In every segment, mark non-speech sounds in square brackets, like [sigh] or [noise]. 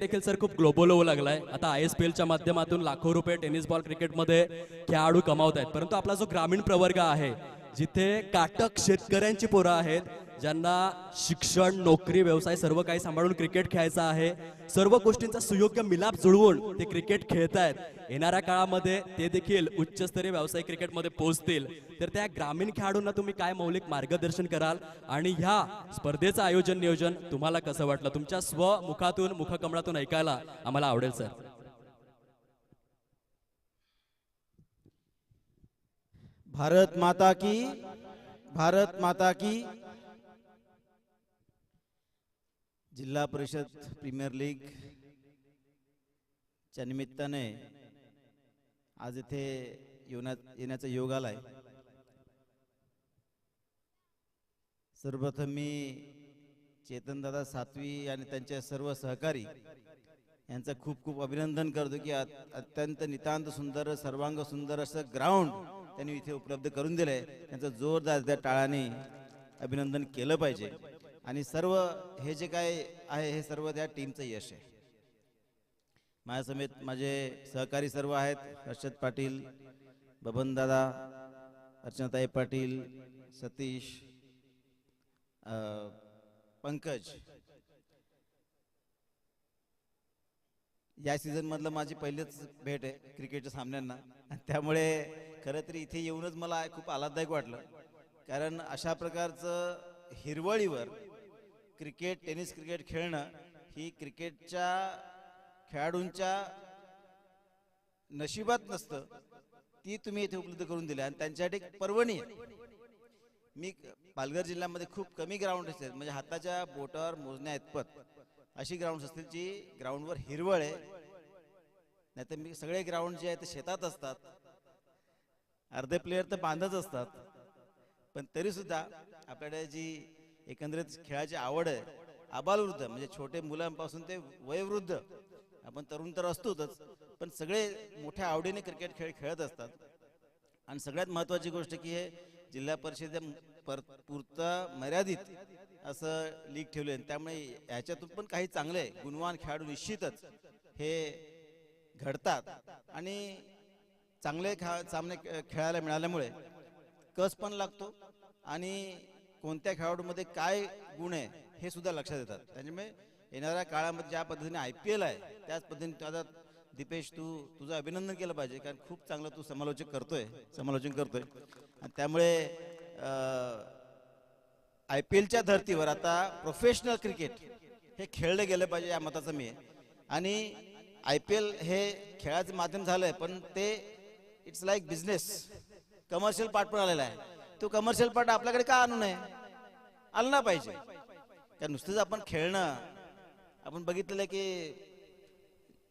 देखील सर खूप ग्लोबल होऊ लागलाय. आता आय एस पी एलच्या माध्यमातून लाखो रुपये टेनिस बॉल क्रिकेटमध्ये खेळाडू कमावत आहेत परंतु आपला जो ग्रामीण प्रवर्ग आहे जिथे काटक शेतकऱ्यांची पोरं आहेत ज्यांना शिक्षण नोकरी व्यवसाय सर्व काही सांभाळून क्रिकेट खेळायचं आहे. सर्व गोष्टींचा सुयोग्य मिलाप जुळवून ते क्रिकेट खेळत आहेत येणाऱ्या काळामध्ये ते देखील उच्चस्तरीय व्यावसायिक क्रिकेटमध्ये पोहोचतील. तर त्या ग्रामीण खेळाडूंना तुम्ही काय मौलिक मार्गदर्शन कराल? आणि ह्या स्पर्धेचं आयोजन नियोजन तुम्हाला कसं वाटलं? तुमच्या स्वमुखातून मुखकमळातून ऐकायला आम्हाला आवडेल सर. भारत माता की भारत माता की। जिल्हा परिषद प्रीमियर लीग च्या निमित्ताने आज इथे येण्यात येण्याचा योग आलाय. सर्वप्रथम मी चेतनदादा सातवी आणि त्यांचे सर्व सहकारी यांचं खूप खूप अभिनंदन करतो की अत- अत्यंत नितांत सुंदर सर्वांग सुंदर असं ग्राउंड त्यांनी इथे उपलब्ध करून दिलंय. त्यांचं जोरदार त्या टाळाने अभिनंदन केलं पाहिजे. आणि सर्व हे जे काय आहे हे सर्व त्या टीमचं यश आहे. माझ्यासमेत माझे सहकारी सर्व आहेत. हर्षद पाटील बबनदादा अर्चनाताई पाटील सतीश पंकज. या सीझनमधलं माझी पहिलीच भेट आहे क्रिकेटच्या सामन्यांना. त्यामुळे खरं तरी इथे येऊनच मला खूप आल्हाददायक वाटलं. कारण अशा प्रकारचं हिरवळीवर क्रिकेट टेनिस क्रिकेट खेळणं ही क्रिकेटच्या खेळाडूंच्या नशिबात नसतं. ती तुम्ही इथे उपलब्ध करून दिली आणि त्यांच्यासाठी एक पर्वणी आहे. मी पालघर जिल्ह्यामध्ये खूप कमी ग्राउंड असतात म्हणजे हाताच्या बोटावर मोजण्या इतपत अशी ग्राउंड असतील जी ग्राउंडवर हिरवळ आहे. नाहीतर मी सगळे ग्राउंड जे आहे ते शेतात असतात. अर्धे प्लेयर तर बांधत असतात. पण तरी सुद्धा आपल्याकडे जी एकंदरीत खेळाची आवड आहे आबालवृद्ध म्हणजे छोटे मुलांपासून ते वयोवृद्ध आपण तरुण तर असतोच पण सगळे मोठ्या आवडीने क्रिकेट खेळ खेळत असतात. आणि सगळ्यात महत्वाची गोष्ट की हे जिल्हा परिषद पर पुरता मर्यादित असं लीग ठेवले त्यामुळे ह्याच्यातून पण काही चांगले गुणवान खेळाडू निश्चितच हे घडतात. आणि चांगले खेळ सामने खेळायला मिळाल्यामुळे कस पण लागतो आणि कोणत्या खेळाडूमध्ये काय गुण आहे हे सुद्धा लक्षात येतात. म्हणजे त्याच्यामुळे येणाऱ्या काळामध्ये ज्या पद्धतीने आय पी एल आहे त्याच पद्धतीने आता दीपेश तू तुझं अभिनंदन केलं पाहिजे कारण खूप चांगलं तू समालोचक करतोय समालोचन करतोय. आणि त्यामुळे आय पी एलच्या धर्तीवर आता प्रोफेशनल क्रिकेट हे खेळलं गेलं पाहिजे या मताचं मी. आणि आय पी एल हे खेळाचं माध्यम झालंय पण ते it's like business commercial part पण आलेला आहे. तो कमर्शियल पार्ट आपल्याकडे का आणू नये? आला ना पाहिजे. कारण नुसतंच आपण खेळणं आपण बघितलेलं की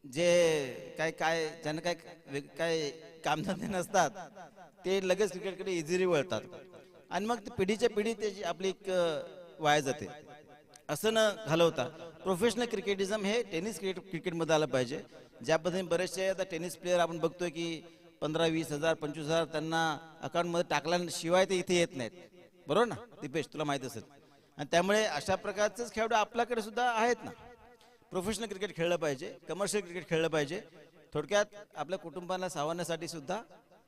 जे काय काय ज्यांना काय काय कामधंदे नसतात ते लगेच क्रिकेटकडे इझिली वळतात. आणि मग पिढीच्या पिढी त्याची आपली एक वाया जाते. असं न घालवता प्रोफेशनल क्रिकेटिझम हे टेनिस क्रिकेट क्रिकेटमध्ये आलं पाहिजे. ज्या पद्धतीने बरेचसे आता टेनिस प्लेअर आपण बघतोय की पंधरा वीस हजार पंचवीस हजार त्यांना अकाउंटमध्ये टाकल्याशिवाय ते इथे येत नाहीत. बरोबर ना? दीपेश तुला माहीत असेल. आणि त्यामुळे अशा प्रकारचेच खेळाडू आपल्याकडे सुद्धा आहेत ना? प्रोफेशनल क्रिकेट खेळलं पाहिजे कमर्शियल क्रिकेट खेळलं पाहिजे. थोडक्यात आपल्या कुटुंबाला सावरण्यासाठी सुद्धा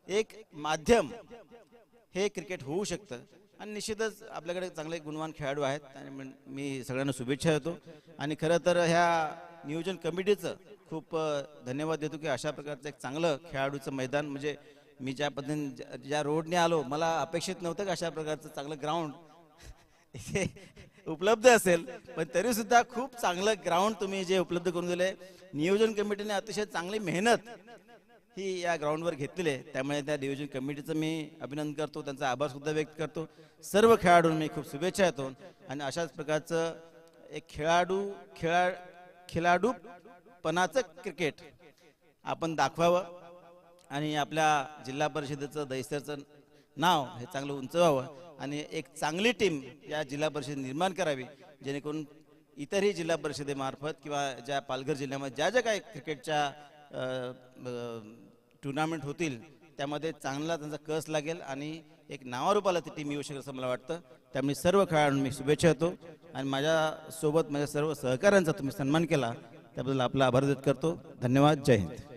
एक माध्यम हे क्रिकेट होऊ शकतं. आणि निश्चितच आपल्याकडे चांगले गुणवान खेळाडू आहेत. आणि मी सगळ्यांना शुभेच्छा देतो. आणि खरं तर ह्या नियोजन कमिटीचं खूप धन्यवाद देतो की अशा प्रकारचं एक चांगलं खेळाडूचं मैदान म्हणजे मी ज्या पद्धतीने ज्या- ज्या रोडने आलो मला अपेक्षित नव्हतं की अशा प्रकारचं चांगलं ग्राउंड [laughs] इथे उपलब्ध असेल. पण तरी सुद्धा खूप चांगलं ग्राउंड तुम्ही जे उपलब्ध करून दिले नियोजन कमिटीने अतिशय चांगली मेहनत ही या ग्राउंडवर घेतलेली आहे. त्यामुळे त्या नियोजन कमिटीचं मी अभिनंदन करतो. त्यांचा आभार सुद्धा व्यक्त करतो. सर्व खेळाडूंना मी खूप शुभेच्छा येतो आणि अशाच प्रकारचं एक खेळाडू खेळा खेळाडू पणाचं क्रिकेट आपण दाखवावं आणि आपल्या जिल्हा परिषदेचं दैसरचं नाव हे चांगलं उंचवावं आणि एक चांगली टीम या जिल्हा परिषद निर्माण करावी जेणेकरून इतरही जिल्हा परिषदेमार्फत किंवा ज्या पालघर जिल्ह्यामध्ये ज्या ज्या काही क्रिकेटच्या टुर्नामेंट होतील त्यामध्ये चांगला त्यांचा कस लागेल आणि एक नावारूपाला ती टीम येऊ शकेल असं मला वाटतं. त्यामुळे सर्व खेळाडूंना मी शुभेच्छा देतो आणि माझ्यासोबत माझ्या सर्व सहकाऱ्यांचा तुम्ही सन्मान केला. त्याबद्दल आपला आभार व्यक्त करतो. धन्यवाद. जय हिंद.